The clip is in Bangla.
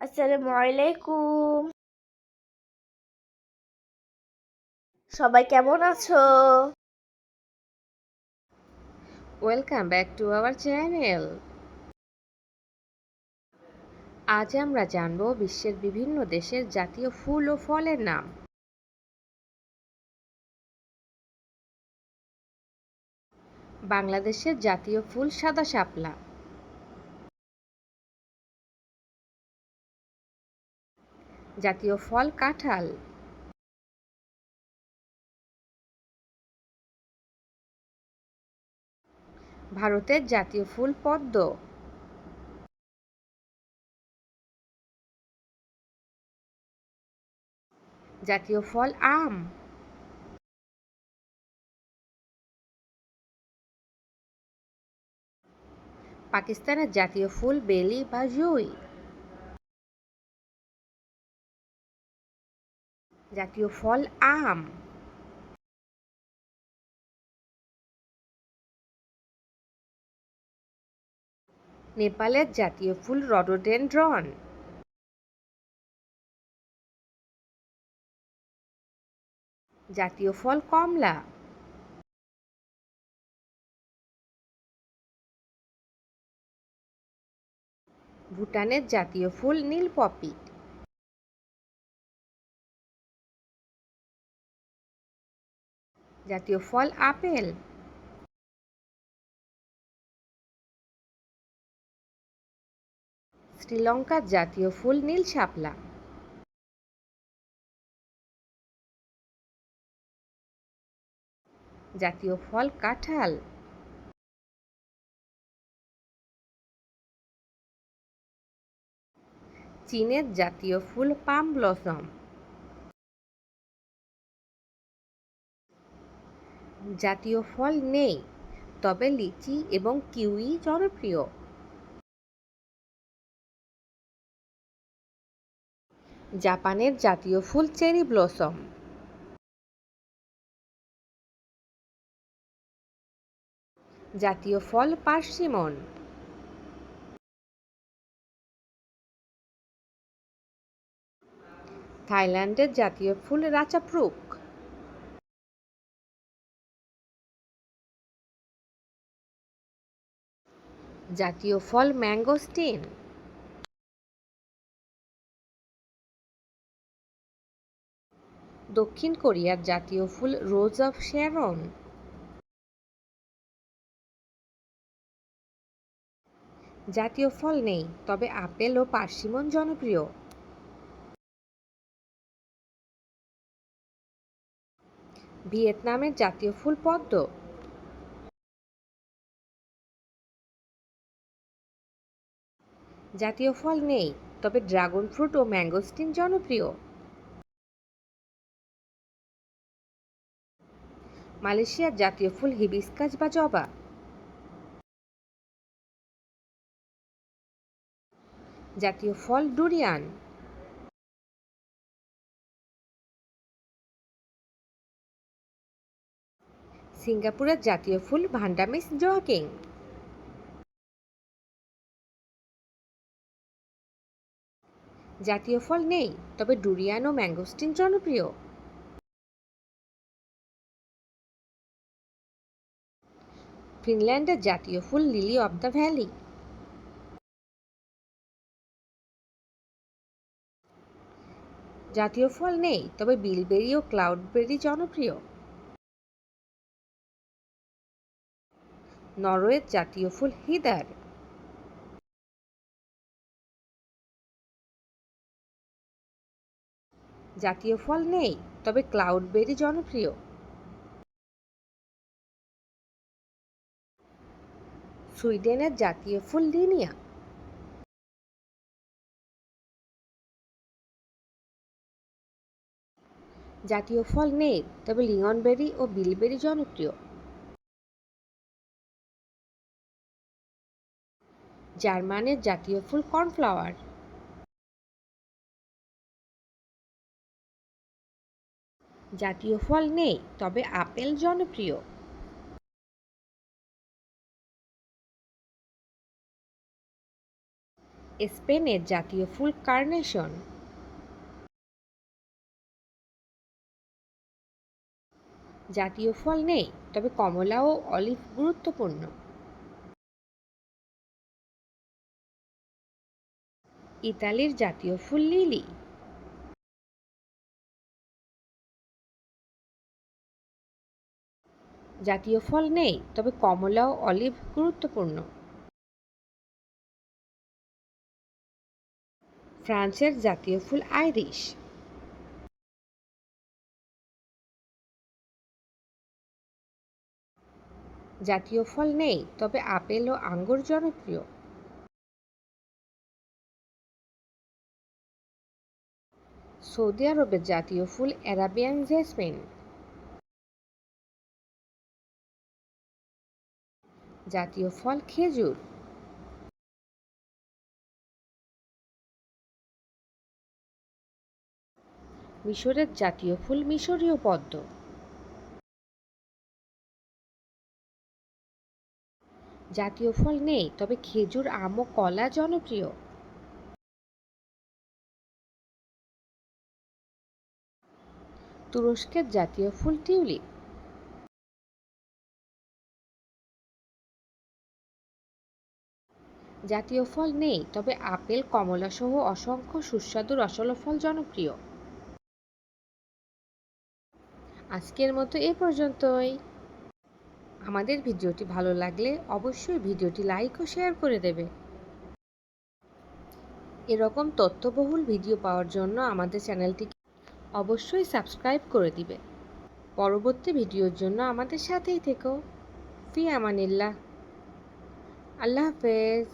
আসসালামু আলাইকুম। সবাই কেমন আছো? Welcome back to our channel আজ আমরা জানব বিশ্বের বিভিন্ন দেশের জাতীয় ফুল ও ফলের নাম। বাংলাদেশের জাতীয় ফুল সাদা শাপলা। জাতীয় ফল কাঁঠাল। ভারতের জাতীয় ফুল পদ্ম। জাতীয় ফল আম। পাকিস্তানের জাতীয় ফুল বেলি বা জুই। জাতীয় ফল আম। নেপালের জাতীয় ফুল রডোডেন্ড্রন। জাতীয় ফল কমলা। ভুটানের জাতীয় ফুল নীল পপি জাতীয় ফল আপেল। শ্রীলঙ্কার জাতীয় ফুল নীল শাপলা। জাতীয় ফল কাঁঠাল। চীনের জাতীয় ফুল পাম ব্লসম। জাতীয় ফল নেই, তবে লিচি এবং কিউই জনপ্রিয়। জাপানের জাতীয় ফুল চেরি ব্লসম। জাতীয় ফল পার্সিমন। থাইল্যান্ডের জাতীয় ফুল রাচাপ্রুক জাতীয় ফল ম্যাঙ্গোস্টিন। দক্ষিণ কোরিয়ার জাতীয় ফুল রোজ অফ শ্যারন। জাতীয় ফল নেই, তবে আপেল ও পার্সিমন জনপ্রিয়। ভিয়েতনামের জাতীয় ফুল পদ্ম। জাতীয় ফল নেই, তবে ড্রাগন ফ্রুট ও ম্যাঙ্গোস্টিন জনপ্রিয়। মালয়েশিয়ার জাতীয় ফুল হিবিস্কাস বা জবা। জাতীয় ফল ডুরিয়ান। সিঙ্গাপুরের জাতীয় ফুল ভান্ডামিস জোয়াকিং। জাতীয় ফল নেই, তবে ডুরিয়ান ও ম্যাঙ্গোস্টিন জনপ্রিয়। ফিনল্যান্ডের জাতীয় ফুল লিলি অব দ্য ভ্যালি। জাতীয় ফল নেই, তবে বিলবেরি ও ক্লাউডবেরি জনপ্রিয়। নরওয়ের জাতীয় ফুল হিদার। জাতীয় ফল নেই, তবে ক্লাউডবেরি জনপ্রিয়। সুইডেনের জাতীয় ফুল লিনিয়া। জাতীয় ফল নেই, তবে লিঙ্গনবেরি ও বিলবেরি জনপ্রিয়। জার্মানের জাতীয় ফুল কর্নফ্লাওয়ার। জাতীয় ফল নেই, তবে আপেল জনপ্রিয়। স্পেনের জাতীয় ফুল কার্নেশন। জাতীয় ফল নেই, তবে কমলা ও অলিভ গুরুত্বপূর্ণ। ইতালির জাতীয় ফুল লিলি। জাতীয় ফল নেই, তবে কমলা ও অলিভ গুরুত্বপূর্ণ। ফ্রান্সের জাতীয় ফুল আইরিশ। জাতীয় ফল নেই, তবে আপেল ও আঙ্গুর জনপ্রিয়। সৌদি আরবের জাতীয় ফুল অ্যারাবিয়ান জেসমিন। জাতীয় ফল খেজুর। মিশরের জাতীয় ফুল মিশরীয় পদ্ম। জাতীয় ফল নেই, তবে খেজুর, আম ও কলা জনপ্রিয়। তুরস্কের জাতীয় ফুল টিউলিপ। জাতীয় ফল নেই, তবে আপেল কমলা সহ অসংখ্য সুস্বাদু রসালো ফল জনপ্রিয়। আজকের মতো এ পর্যন্তই। আমাদের ভিডিওটি ভালো লাগলে অবশ্যই ভিডিওটি লাইক ও শেয়ার করে দেবে। এরকম তথ্যবহুল ভিডিও পাওয়ার জন্য আমাদের চ্যানেলটিকে অবশ্যই সাবস্ক্রাইব করে দিবে। পরবর্তী ভিডিওর জন্য আমাদের সাথেই থেকো। ফি আমানিল্লাহ। আল্লাহ হাফেজ।